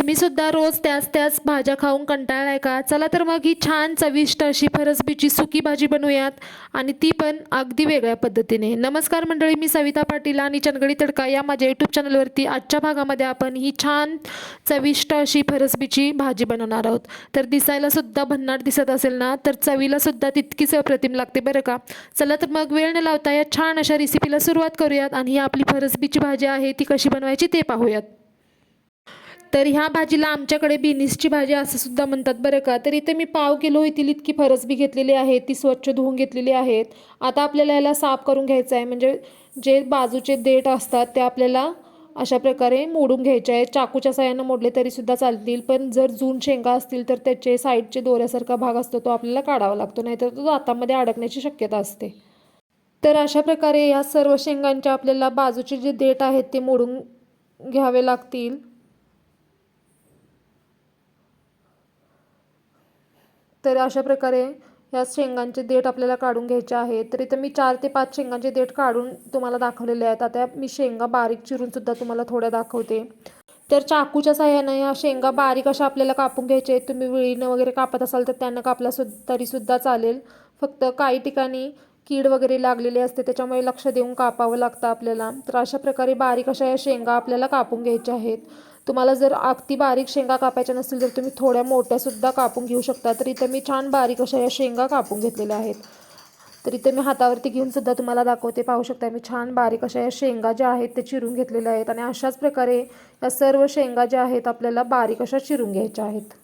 तुम्ही सुद्धा रोज त्याच त्याच भाज्या खाऊन कंटाळलाय का? चला तर मग ही छान चविष्ट अशी फरसबीची सुकी भाजी बनवूयात. आणि ती पण अगदी वेगळ्या पद्धतीने. नमस्कार मंडळी मी सविता पाटील आणि चनगडी तडका या माझ्या यूट्यूब चॅनलवरती आजच्या भागामध्ये आपण ही छान चविष्ट अशी फरसबीची भाजी बनवणार आहोत. तर दिसायला सुद्धा भन्नाट दिसत असेल ना? तर चवीला सुद्धा तितकीच अप्रतिम लागते बरं का? चला तर मग वेळ न लावता या छान अशा रेसिपीला सुरुवात करूयात आणि ही आपली फरसबीची भाजी आहे ती कशी बनवायची ते पाहूयात. तर ह्या भाजीला आमच्याकडे बिनिसची भाजी असं सुद्धा म्हणतात बरं का. तर इथे मी पाव किलो येथील इतकी फरसबी घेतलेली आहे ती स्वच्छ धुवून घेतलेली आहेत. आता आपल्याला याला साफ करून घ्यायचं आहे म्हणजे जे बाजूचे देठ असतात ते आपल्याला अशा प्रकारे मोडून घ्यायचे आहे चाकूच्या साह्यानं मोडले तरीसुद्धा चालतील पण जर जून शेंगा असतील तर त्याचे साईडचे दोऱ्यासारखा भाग असतो तो आपल्याला काढावा लागतो नाहीतर तो दातामध्ये अडकण्याची शक्यता असते. तर अशा प्रकारे या सर्व शेंगांच्या आपल्याला बाजूचे जे देठ आहेत ते मोडून घ्यावे लागतील. तर अशा प्रकारे ह्या शेंगांचे देठ आपल्याला काढून घ्यायचे आहेत. तर इथं मी चार ते पाच शेंगांचे देठ काढून तुम्हाला दाखवलेले आहेत. आता मी शेंगा बारीक चिरूनसुद्धा तुम्हाला थोड्या दाखवते. तर चाकूच्या साह्यानं या शेंगा बारीक अशा आपल्याला कापून घ्यायचे आहेत. तुम्ही विळीनं वगैरे कापत असाल तर त्यांना कापला सुद्धा तरीसुद्धा चालेल. फक्त काही ठिकाणी कीड वगैरे लागलेली असते त्याच्यामुळे लक्ष देऊन कापावं लागतं आपल्याला. तर अशा प्रकारे बारीक अशा या शेंगा आपल्याला कापून घ्यायच्या आहेत. तुम्हाला जर अगदी बारीक शेंगा कापायच्या नसतील तर तुम्ही थोड्या मोठ्यासुद्धा कापून घेऊ शकता. तर इथं मी छान बारीक अशा या शेंगा कापून घेतलेल्या आहेत. तर इथे मी हातावरती घेऊन सुद्धा तुम्हाला दाखवते. पाहू शकता मी छान बारीक अशा या शेंगा ज्या आहेत ते चिरून घेतलेल्या आहेत आणि अशाच प्रकारे या सर्व शेंगा ज्या आहेत आपल्याला बारीक अशा चिरून घ्यायच्या आहेत.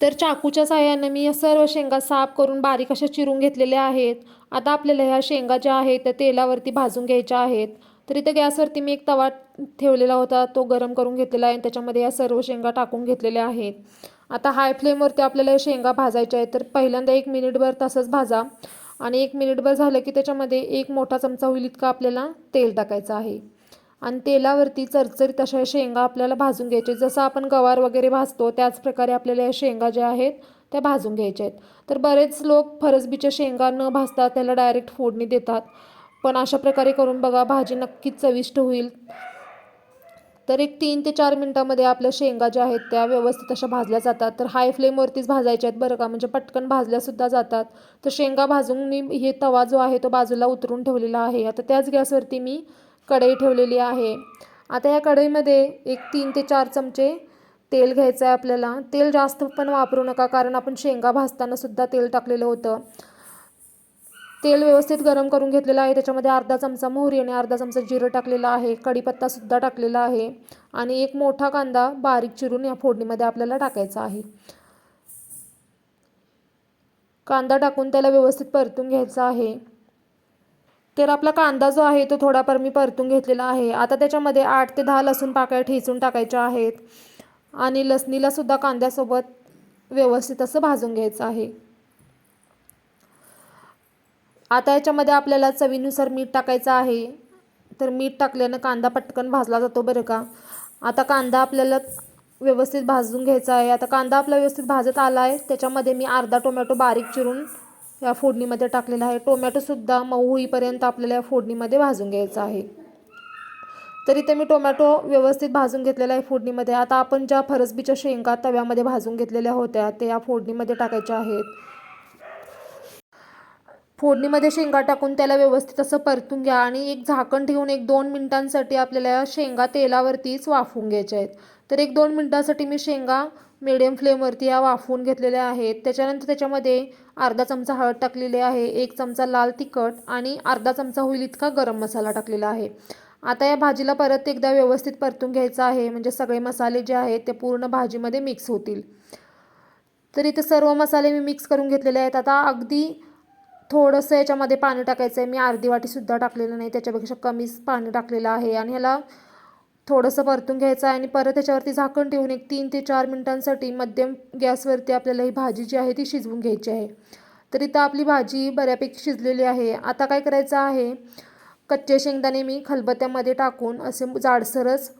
तर चाकूच्या साह्यानं मी या सर्व शेंगा साफ करून बारीक अशा चिरून घेतलेल्या आहेत. आता आपल्याला ह्या शेंगा ज्या आहेत त्या तेलावरती भाजून घ्यायच्या आहेत. तर इथं गॅसवरती मी एक तवा ठेवलेला होता. तो गरम करून घेतलेला आहे आणि त्याच्यामध्ये या सर्व शेंगा टाकून घेतलेल्या आहेत. आता हाय फ्लेमवरती आपल्याला शेंगा भाजायच्या आहेत. तर पहिल्यांदा एक मिनिटभर तसंच भाजा आणि एक मिनिटभर झालं की त्याच्यामध्ये एक मोठा चमचा होईल इतका आपल्याला तेल टाकायचं आहे. आणि तेलावरती चरचरीत अशा शेंगा आपल्याला भाजून घ्यायचे जसं आपण गवार वगैरे भाजतो त्याचप्रकारे आपल्याला या शेंगा ज्या आहेत त्या भाजून घ्यायच्या आहेत. तर बरेच लोक फरसबीच्या शेंगा न भाजता त्याला डायरेक्ट फोडणी देतात. पण अशा प्रकारे करून बघा भाजी नक्कीच चविष्ट होईल. तर एक तीन ते चार मिनटामध्ये आपल्या शेंगा ज्या आहेत त्या व्यवस्थित अशा भाजल्या जातात. तर हाय फ्लेमवरतीच भाजायच्या आहेत बरं का म्हणजे पटकन भाजल्यासुद्धा जातात. तर शेंगा भाजून मी हे तवा जो आहे तो बाजूला उतरून ठेवलेला आहे. आता त्याच गॅसवरती मी कढई ठेवलेली आहे. आता या कढईमध्ये एक तीन ते चार चमचे तेल घ्यायचं आहे आपल्याला. तेल जास्त पण वापरू नका कारण आपण शेंगा भाजताना सुद्धा तेल टाकलेलं होतं. तेल व्यवस्थित गरम करून घेतलेलं आहे. त्याच्यामध्ये अर्धा चमचा मोहरी आणि अर्धा चमचा जिरं टाकलेलं आहे. कढीपत्तासुद्धा टाकलेला आहे. आणि एक मोठा कांदा बारीक चिरून या फोडणीमध्ये आपल्याला टाकायचा आहे. कांदा टाकून त्याला व्यवस्थित परतून घ्यायचा आहे. तर आपला कांदा जो आहे तो थोडाफार मी परतून घेतलेला आहे. आता त्याच्यामध्ये आठ ते दहा लसूण पाकळ्या ठेचून टाकायच्या आहेत. आणि लसणीलासुद्धा कांद्यासोबत व्यवस्थित असं भाजून घ्यायचं आहे. आता याच्यामध्ये आपल्याला चवीनुसार मीठ टाकायचं आहे. तर मीठ टाकल्यानं कांदा पटकन भाजला जातो बरं का. आता कांदा आपल्याला व्यवस्थित भाजून घ्यायचा आहे. आता कांदा आपला व्यवस्थित भाजत आला आहे त्याच्यामध्ये मी अर्धा टोमॅटो बारीक चिरून या फोडणीमध्ये टाकलेला आहे. टोमॅटोसुद्धा मऊ होईपर्यंत आपल्याला या फोडणीमध्ये भाजून घ्यायचं आहे. तर इथे मी टोमॅटो व्यवस्थित भाजून घेतलेला आहे फोडणीमध्ये. आता आपण ज्या फरसबीच्या शेंगा तव्यामध्ये भाजून घेतलेल्या होत्या ते या फोडणीमध्ये टाकायच्या आहेत. फोडणीमध्ये शेंगा टाकून त्याला व्यवस्थित असं परतून घ्या आणि एक झाकण ठेवून एक दोन मिनटांसाठी आपल्याला शेंगा तेलावरतीच वाफवून घ्यायच्या आहेत. तर एक दोन मिनटासाठी मी शेंगा मिडियम फ्लेमवरती या वाफवून घेतलेल्या आहेत. त्याच्यानंतर त्याच्यामध्ये अर्धा चमचा हळद टाकलेली आहे एक चमचा लाल तिखट आणि अर्धा चमचा होईल इतका गरम मसाला टाकलेला आहे. आता या भाजीला परत एकदा व्यवस्थित परतून घ्यायचं आहे. म्हणजे सगळे मसाले जे आहेत ते पूर्ण भाजीमध्ये मिक्स होतील. तर इथे सर्व मसाले मी मिक्स करून घेतलेले आहेत. आता अगदी थोडंसं याच्यामध्ये पाणी टाकायचं आहे मी अर्धी वाटीसुद्धा टाकलेलं नाही. त्याच्यापेक्षा कमीच पाणी टाकलेलं आहे आणि ह्याला थोडंसं परतून घ्यायचं आहे आणि परत त्याच्यावरती झाकण ठेवून एक तीन ते चार मिनटांसाठी मध्यम गॅसवरती आपल्याला ही भाजी जी आहे ती शिजवून घ्यायची आहे. तर इथं आपली भाजी बऱ्यापैकी शिजलेली आहे. आता काय करायचं आहे? कच्चे शेंगदाणे मी खलबत्त्यामध्ये टाकून असे जाडसरच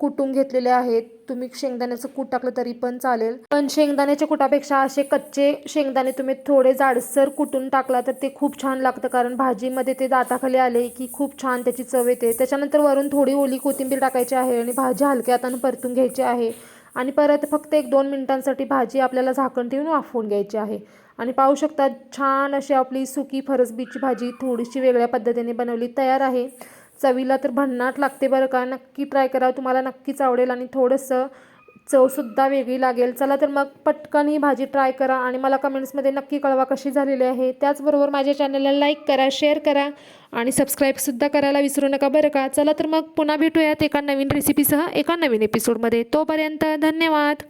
कुटून घेतलेले आहेत. तुम्ही शेंगदाण्याचं कूट टाकलं तरी पण चालेल. पण शेंगदाण्याच्या कुटापेक्षा असे कच्चे शेंगदाणे तुम्ही थोडे जाडसर कुटून टाकला तर ते खूप छान लागतं. कारण भाजीमध्ये ते दाताखाली आले की खूप छान त्याची चव येते. त्याच्यानंतर वरून थोडी ओली कोथिंबीर टाकायची आहे आणि भाजी हलक्या हातानं परतून घ्यायची आहे. आणि परत फक्त एक दोन मिनिटांसाठी भाजी आपल्याला झाकण ठेवून वाफवून घ्यायची आहे. आणि पाहू शकता छान अशी आपली सुकी फरसबीची भाजी थोडीशी वेगळ्या पद्धतीने बनवली तयार आहे. चवीला तर भन्नाट लागते बरं का. नक्की ट्राय करा तुम्हाला नक्कीच आवडेल आणि थोडंसं चवसुद्धा वेगळी लागेल. चला तर मग पटकन ही भाजी ट्राय करा आणि मला कमेंट्समध्ये नक्की कळवा कशी झालेली आहे. त्याचबरोबर माझ्या चॅनलला लाईक करा शेअर करा आणि सबस्क्राईबसुद्धा करायला विसरू नका बरं का. चला तर मग पुन्हा भेटूयात एका नवीन रेसिपीसह एका नवीन एपिसोडमध्ये तोपर्यंत धन्यवाद.